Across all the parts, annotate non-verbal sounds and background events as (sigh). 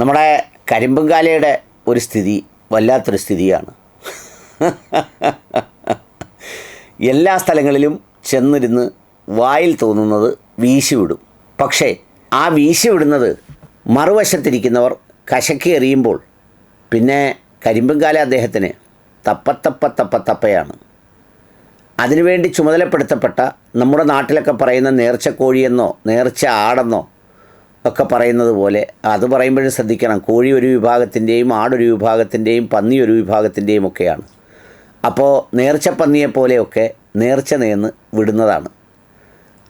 നമ്മുടെ കരിമ്പുംകാലയുടെ ഒരു സ്ഥിതി വല്ലാത്തൊരു സ്ഥിതിയാണ്. എല്ലാ സ്ഥലങ്ങളിലും ചെന്നിരുന്ന് വായിൽ തോന്നുന്നത് വീശിവിടും. പക്ഷേ ആ വീശിവിടുന്നത് മറുവശത്തിരിക്കുന്നവർ കശക്കി എറിയുമ്പോൾ പിന്നെ കരിമ്പുംകാല അദ്ദേഹത്തിന് തപ്പത്തപ്പ തപ്പത്തപ്പയാണ് അതിനുവേണ്ടി ചുമതലപ്പെടുത്തപ്പെട്ട നമ്മുടെ നാട്ടിലൊക്കെ പറയുന്ന നേർച്ച കോഴിയെന്നോ നേർച്ച ആടെന്നോ ഒക്കെ പറയുന്നത് പോലെ അത് പറയുമ്പോഴും ശ്രദ്ധിക്കണം. കോഴി ഒരു വിഭാഗത്തിന്റെയും ആടൊരു വിഭാഗത്തിന്റെയും പന്നി ഒരു വിഭാഗത്തിന്റെയും ഒക്കെയാണ്. അപ്പോൾ നേർച്ച പന്നിയെപ്പോലെയൊക്കെ നേർച്ച നേന്ന് വിടുന്നതാണ്.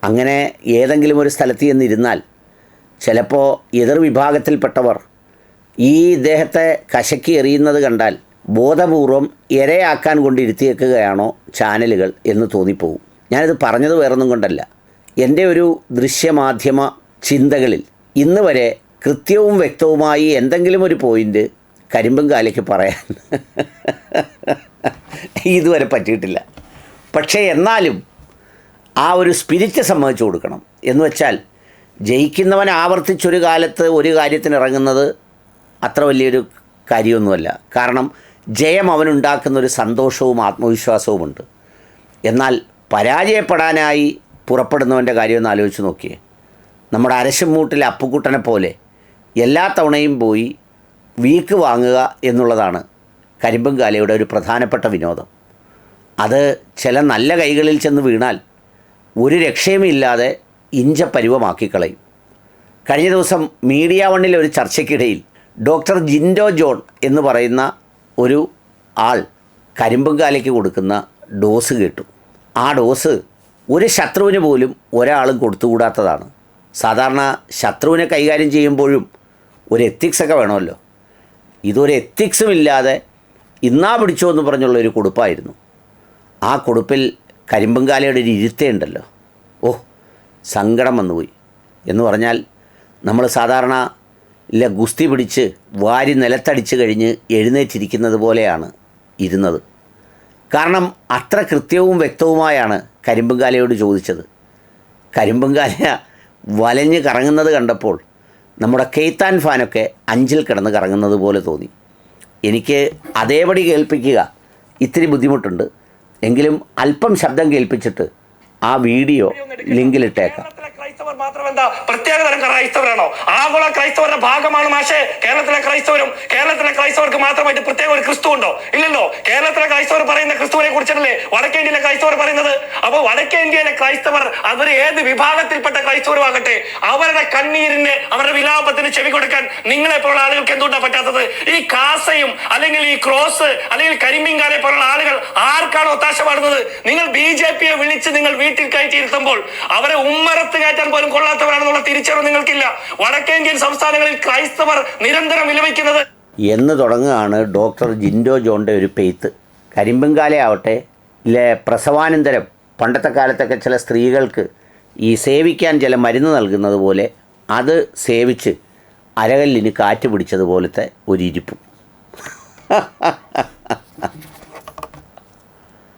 അങ്ങനെ ഏതെങ്കിലും ഒരു സ്ഥലത്ത് ചെന്നിരുന്നാൽ ചിലപ്പോൾ എതിർ വിഭാഗത്തിൽപ്പെട്ടവർ ഈ ഇദ്ദേഹത്തെ കശക്കി എറിയുന്നത് കണ്ടാൽ ബോധപൂർവം ഇരയാക്കാൻ കൊണ്ടിരുത്തിയേക്കുകയാണോ ചാനലുകൾ എന്ന് തോന്നിപ്പോവും ഞാനിത് പറഞ്ഞത് വേറൊന്നും കൊണ്ടല്ല. എന്റെ ഒരു ദൃശ്യമാധ്യമ ചിന്തകളിൽ ഇന്ന് വരെ കൃത്യവും വ്യക്തവുമായി എന്തെങ്കിലും ഒരു പോയിന്റ് കരിമ്പും കാലയ്ക്ക് പറയാൻ (laughs) ഇതുവരെ പറ്റിയിട്ടില്ല. പക്ഷേ എന്നാലും ആ ഒരു സ്പിരിറ്റ് സമ്മതിച്ചു കൊടുക്കണം. എന്ന് വെച്ചാൽ ജയിക്കുന്നവൻ ആവർത്തിച്ചൊരു കാലത്ത് ഒരു കാര്യത്തിന് ഇറങ്ങുന്നത് അത്ര വലിയൊരു കാര്യമൊന്നുമല്ല. കാരണം ജയം അവനുണ്ടാക്കുന്ന ഒരു സന്തോഷവും ആത്മവിശ്വാസവുമുണ്ട്. എന്നാൽ പരാജയപ്പെടാനായി പുറപ്പെടുന്നവന്റെ കാര്യമൊന്ന് ആലോചിച്ച് നോക്കിയേ. നമ്മുടെ അരശുമൂട്ടിലെ അപ്പുക്കുട്ടനെ പോലെ എല്ലാ തവണയും പോയി വീക്ക് വാങ്ങുക എന്നുള്ളതാണ് കരിമ്പും കാലയുടെ ഒരു പ്രധാനപ്പെട്ട വിനോദം. അത് ചില നല്ല കൈകളിൽ ചെന്ന് വീണാൽ ഒരു രക്ഷയുമില്ലാതെ ഇഞ്ച പരുവമാക്കിക്കളയും കഴിഞ്ഞ ദിവസം മീഡിയ വണ്ണിലെ ഒരു ചർച്ചയ്ക്കിടയിൽ ഡോക്ടർ ജിൻഡോ ജോൺ എന്ന് പറയുന്ന ഒരു ആൾ കരിമ്പുംകാലയ്ക്ക് കൊടുക്കുന്ന ഡോസ് കേട്ടു. ആ ഡോസ് ഒരു ശത്രുവിന് പോലും ഒരാളും കൊടുത്തുകൂടാത്തതാണ്. സാധാരണ ശത്രുവിനെ കൈകാര്യം ചെയ്യുമ്പോഴും ഒരു എത്തിക്സൊക്കെ വേണമല്ലോ. ഇതൊരു എത്തിക്സും ഇല്ലാതെ ഇന്നാ പിടിച്ചോ എന്ന് പറഞ്ഞുള്ള ഒരു കൊടുപ്പായിരുന്നു. ആ കുടുപ്പിൽ കരിമ്പുംകാലയുടെ ഒരു ഇരുത്തയുണ്ടല്ലോ. ഓ സങ്കടം വന്നുപോയി. എന്ന് പറഞ്ഞാൽ നമ്മൾ സാധാരണ ഇല്ല ഗുസ്തി പിടിച്ച് വാരി നിലത്തടിച്ച് കഴിഞ്ഞ് എഴുന്നേറ്റിരിക്കുന്നത് പോലെയാണ് ഇരുന്നത്. കാരണം അത്ര കൃത്യവും വ്യക്തവുമായാണ് കരിമ്പങ്കാലയോട് ചോദിച്ചത്. കരിമ്പുംകാല വലഞ്ഞ് കറങ്ങുന്നത് കണ്ടപ്പോൾ നമ്മുടെ കെയ്ത്താൻ ഫാനൊക്കെ അഞ്ചിൽ കിടന്ന് കറങ്ങുന്നത് പോലെ തോന്നി. എനിക്ക് അതേപടി കേൾപ്പിക്കുക ഇത്തിരി ബുദ്ധിമുട്ടുണ്ട്. എങ്കിലും അല്പം ശബ്ദം കേൾപ്പിച്ചിട്ട് ആ വീഡിയോ ലിങ്കിലിട്ടേക്കാം. എന്താ പ്രത്യേകതരം ക്രൈസ്തവരാണോ? ആഗോള ക്രൈസ്തവരുടെ ഭാഗമാണ് മാഷെ. കേരളത്തിലെ ക്രൈസ്തവരും കേരളത്തിലെ ക്രൈസ്തവർക്ക് മാത്രമായിട്ട് പ്രത്യേക ഒരു ക്രിസ്തു ഉണ്ടോ ഇല്ലല്ലോ. കേരളത്തിലെ ക്രൈസ്തവർ പറയുന്ന ക്രിസ്തുവിനെ കുറിച്ചല്ലേ വടക്കേ ഇന്ത്യയിലെ ക്രൈസ്തവർ പറയുന്നത്? അപ്പൊ വടക്കേ ഇന്ത്യയിലെ ക്രൈസ്തവർ അവർ ഏത് വിഭാഗത്തിൽപ്പെട്ട ക്രൈസ്തവരും ആകട്ടെ അവരുടെ കണ്ണീരിന് അവരുടെ വിലാപത്തിന് ചെവി കൊടുക്കാൻ നിങ്ങളെ പോലുള്ള ആളുകൾക്ക് എന്തുകൊണ്ടാ പറ്റാത്തത്? ഈ കാസയും അല്ലെങ്കിൽ ഈ ക്രോസ് അല്ലെങ്കിൽ കരിമ്പിങ്കാലെ പോലുള്ള ആളുകൾ ആർക്കാണ് ഒത്താശ പാടുന്നത്? നിങ്ങൾ ബി ജെ പിയെ വിളിച്ച് നിങ്ങൾ വീട്ടിൽ കയറ്റിയിരുത്തുമ്പോൾ അവരെ ഉമ്മറത്ത് കയറ്റാൻ പോലും കൊള്ളാത്തവരാണെന്നുള്ള തിരിച്ചറിവ് നിങ്ങൾക്കില്ല. വടക്കേന്ത്യൻ സംസ്ഥാനങ്ങളിൽ ക്രൈസ്തവർ നിരന്തരം വിലപിക്കുന്നത്. എന്ന് തുടങ്ങുകയാണ് ഡോക്ടർ ജിൻഡോ ജോണിന്റെ ഒരു പെയ്ത്ത്. കരിമ്പുംകാല ആവട്ടെ ഇല്ലേ പ്രസവാനന്തരം. പണ്ടത്തെ കാലത്തൊക്കെ ചില സ്ത്രീകൾക്ക് ഈ സേവിക്കാൻ ചില മരുന്ന് നൽകുന്നത് പോലെ അത് സേവിച്ച് അരകല്ലിന് കാറ്റ് പിടിച്ചതുപോലത്തെ ഒരു ഇരിപ്പും. (laughs)